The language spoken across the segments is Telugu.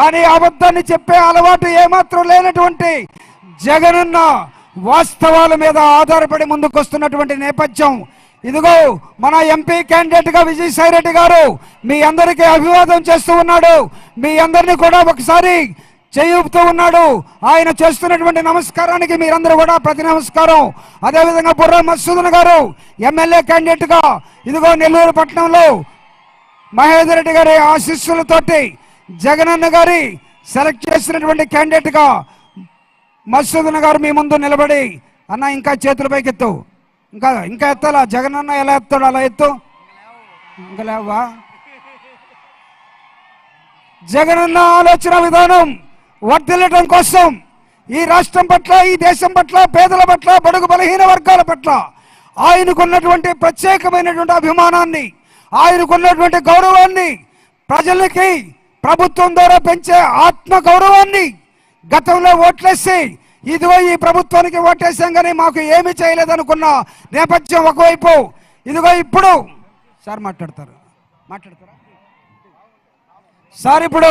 కానీ అబద్ధాన్ని చెప్పే అలవాటు ఏమాత్రం లేనటువంటి జగనన్న వాస్తవాల మీద ఆధారపడి ముందుకొస్తున్నటువంటి నేపథ్యం. ఇదిగో మన ఎంపీ క్యాండిడేట్గా విజయసాయి రెడ్డి గారు మీ అందరికీ అభివాదం చేస్తూ ఉన్నాడు. మీ అందరినీ కూడా ఒకసారి చేయూపుతూ ఉన్నాడు. ఆయన చేస్తున్నటువంటి నమస్కారానికి మీరందరూ కూడా ప్రతి నమస్కారం. అదేవిధంగా బుర్ర మసూదన్ గారు ఎమ్మెల్యే క్యాండిడేట్గా ఇదిగో నెల్లూరు పట్టణంలో మహేందర్ రెడ్డి గారి ఆశీస్సులతోటి జగనన్న గారి సెలెక్ట్ చేసినటువంటి క్యాండిడేట్గా గారు మీ ముందు నిలబడి అన్న ఇంకా చేతుల పైకి ఎత్తు ఇంకా ఇంకా ఎత్తాలా? జగనన్న ఎలా ఎత్తాడు? అలా ఎత్తు. ఇంకా లేవా? జగనన్న ఆలోచన విధానం వర్ధిల్లటం కోసం ఈ రాష్ట్రం పట్ల ఈ దేశం పట్ల పేదల పట్ల బడుగు బలహీన వర్గాల పట్ల ఆయనకున్నటువంటి ప్రత్యేకమైనటువంటి అభిమానాన్ని ఆయనకున్నటువంటి గౌరవాన్ని ప్రజలకి ప్రభుత్వం ద్వారా పెంచే ఆత్మ గౌరవాన్ని గతంలో ఓట్లేసి ఇదిగో ఈ ప్రభుత్వానికి ఓటేసాం కానీ మాకు ఏమీ చేయలేదనుకున్న నేపథ్యం ఒకవైపు. ఇదిగో ఇప్పుడు సార్ మాట్లాడతారు. మాట్లాడతారా? సార్ ఇప్పుడు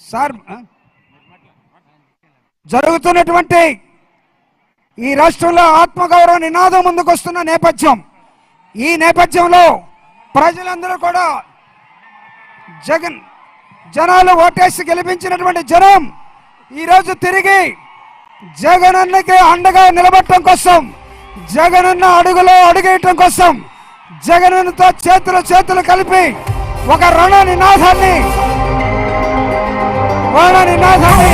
సార్ జరుగుతున్నటువంటి ఈ రాష్ట్రంలో ఆత్మగౌరవ నినాదం ముందుకొస్తున్న నేపథ్యం. ఈ నేపథ్యంలో ప్రజలందరూ కూడా జగన్ జనాలు ఓటేసి గెలిపించినటువంటి జనం ఈరోజు తిరిగి జగనన్నకి అండగా నిలబడటం కోసం జగనన్న అడుగులో అడుగేయటం కోసం జగనన్నతో చేతులు చేతులు కలిపి ఒక రణ నినాదాన్ని రణ నినాదాన్ని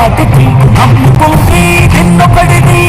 వాటికి అమ్ముకుంది నిన్నొకడిని